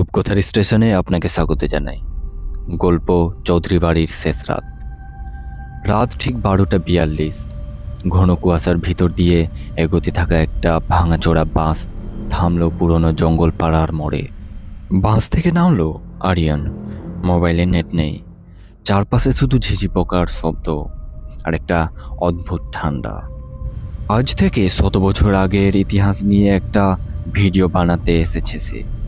রূপকথার স্টেশনে আপনাকে স্বাগত জানাই। গল্প, চৌধুরী বাড়ির শেষ রাত। রাত ঠিক বারোটা বিয়াল্লিশ। ঘন কুয়াশার ভিতর দিয়ে এগোতে থাকা একটা ভাঙাচোরা বাস থামলো পুরনো জঙ্গল পাড়ার মোড়ে। বাঁশ থেকে নামলো আরিয়ান। মোবাইলে নেট নেই। চারপাশে শুধু ঝিঝি পোকার শব্দ আর একটা অদ্ভুত ঠান্ডা। আজ থেকে শত বছর আগের ইতিহাস নিয়ে একটা ভিডিও বানাতে এসেছে সে।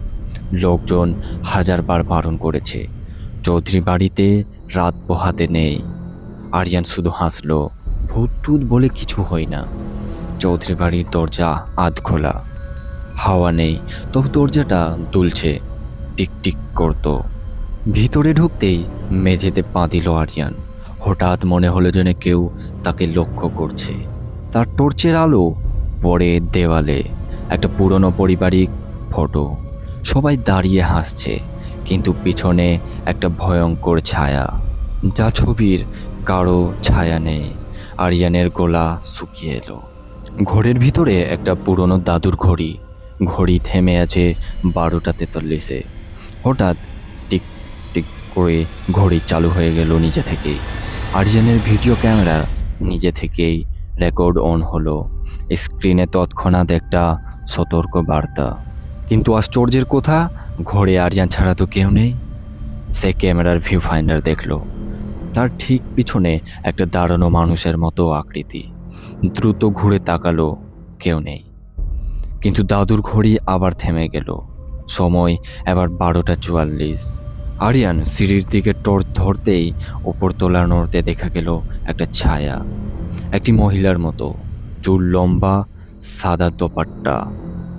লোকজন হাজারবার বারণ করেছে। চৌধুরী বাড়িতে রাত পোহাতে নেই। আরিয়ান শুধু হাসল ভূত টুত বলে কিছু হয় না। চৌধুরী বাড়ির দরজা আধ খোলা। হাওয়া নেই, তবু দরজাটা দুলছে। টিকটিক করতো। ভিতরে ঢুকতেই মেঝেতে পা দিল আরিয়ান। হঠাৎ মনে হলো যেন কেউ তাকে লক্ষ্য করছে। তার টর্চের আলো পড়ে দেওয়ালে। একটা পুরনো পারিবারিক ফটো। সবাই দাঁড়িয়ে হাসছে, কিন্তু পিছনে একটা ভয়ঙ্কর ছায়া, যা ছবির কারও ছায়া নেই। আরিয়ানের গোলা শুকিয়ে এলো। ঘরের ভিতরে একটা পুরনো দাদুর ঘড়ি। ঘড়ি থেমে আছে বারোটা তেতাল্লিশে। হঠাৎ টিক টিক করে ঘড়ি চালু হয়ে গেল নিজে থেকেই। আরিয়ানের ভিডিও ক্যামেরা নিজে থেকেই রেকর্ড অন হলো। স্ক্রিনে তৎক্ষণাৎ একটা সতর্ক বার্তা কিন্তু আশ্চর্যের কথা? ঘরে আরিয়ান ছাড়া তো কেউ নেই। সে ক্যামেরার ভিউ ফাইন্ডার দেখল। তার ঠিক পিছনে একটা দাঁড়ানো মানুষের মতো আকৃতি। দ্রুত ঘুরে তাকালো, কেউ নেই। কিন্তু দাদুর ঘড়ি আবার থেমে গেল। সময় এবার বারোটা চুয়াল্লিশ। আরিয়ান সিঁড়ির দিকে টর্চ ধরতেই ওপর তোলা নড়তে দেখা গেল একটা ছায়া। একটি মহিলার মতো। চুল লম্বা, সাদা দোপাট্টা।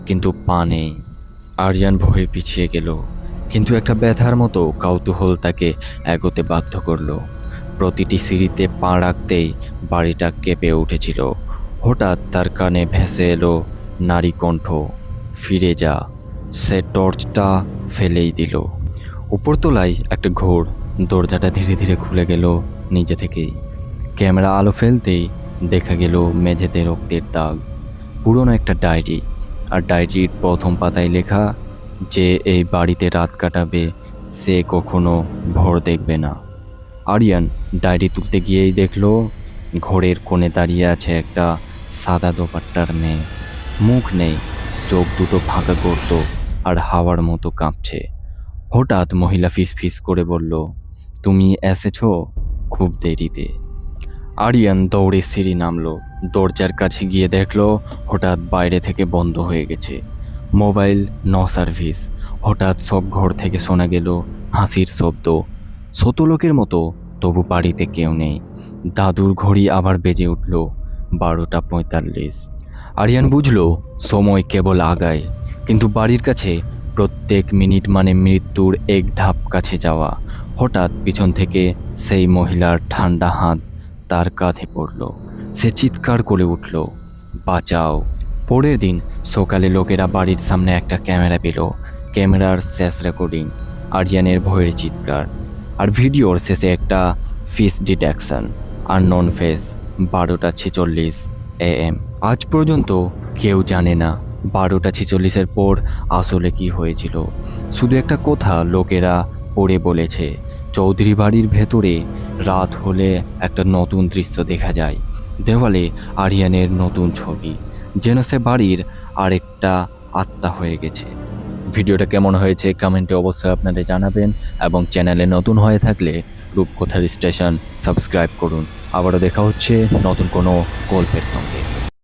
কিন্তু পা নেই। আরিয়ান ভয়ে পিছিয়ে গেল, কিন্তু একটা ব্যথার মতো কৌতূহল তাকে এগোতে বাধ্য করল। প্রতিটি সিঁড়িতে পা রাখতেই বাড়িটা কেঁপে উঠেছিল। হঠাৎ তার কানে ভেসে এলো নারী কণ্ঠ, ফিরে যা। সে টর্চটা ফেলেই দিল। উপরতলায় একটা ঘোর দরজাটা ধীরে ধীরে খুলে গেল নিজে থেকেই। ক্যামেরা আলো ফেলতেই দেখা গেল মেঝেতে রক্তের দাগ। পুরনো একটা ডায়েরি আর ডায়েরির প্রথম পাতায় লেখা যে এই বাড়িতে রাত কাটাবে, সে কখনো ভোর দেখবে না। আরিয়ান ডায়েরি তুলতে গিয়েই দেখল, ঘোরের কোণে দাঁড়িয়ে আছে একটা সাদা দোপাট্টার মেয়ে। মুখ নেই, চোখ দুটো ফাঁকা করত আর হাওয়ার মতো কাঁপছে। হঠাৎ মহিলা ফিস ফিস করে বলল, তুমি এসেছ খুব দেরিতে। আরিয়ান দৌড়ে সিঁড়ি নামলো দরজার কাছে গিয়ে দেখল হঠাৎ বাইরে থেকে বন্ধ হয়ে গেছে। মোবাইল, ন সার্ভিস। হঠাৎ সব ঘর থেকে শোনা গেল হাসির শব্দ। শত লোকের মতো, তবু বাড়িতে কেউ নেই। দাদুর ঘড়ি আবার বেজে উঠল বারোটা পঁয়তাল্লিশ। আরিয়ান বুঝলো, সময় কেবল আগায়। কিন্তু বাড়ির কাছে প্রত্যেক মিনিট মানে মৃত্যুর এক ধাপ কাছে যাওয়া। হঠাৎ পিছন থেকে সেই মহিলার ঠান্ডা হাত তার কাঁধে পড়ল। সে চিৎকার করে উঠল, বাঁচাও। পরের দিন সকালে লোকেরা বাড়ির সামনে একটা ক্যামেরা পেল। ক্যামেরার শেষ রেকর্ডিং, আরিয়ানের ভয়ের চিৎকার আর ভিডিওর শেষে একটা ফিস ডিটেকশন আর নন ফেস, বারোটা ছেচল্লিশ এ এম আজ পর্যন্ত কেউ জানে না বারোটা ছেচল্লিশের পর আসলে কি হয়েছিল। শুধু একটা কথা লোকেরা পড়ে বলেছে চৌধুরী বাড়ির ভেতরে রাত হলে একটা নতুন দৃশ্য দেখা যায়। দেওয়ালে আরিয়ানের নতুন ছবি। যেন সে বাড়ির আরেকটা আত্মা হয়ে গেছে। ভিডিওটা কেমন হয়েছে কমেন্টে অবশ্যই আপনাদের জানাবেন এবং চ্যানেলে নতুন হয়ে থাকলে রূপকথার স্টেশন সাবস্ক্রাইব করুন। আবারও দেখা হচ্ছে নতুন কোনো গল্পের সঙ্গে।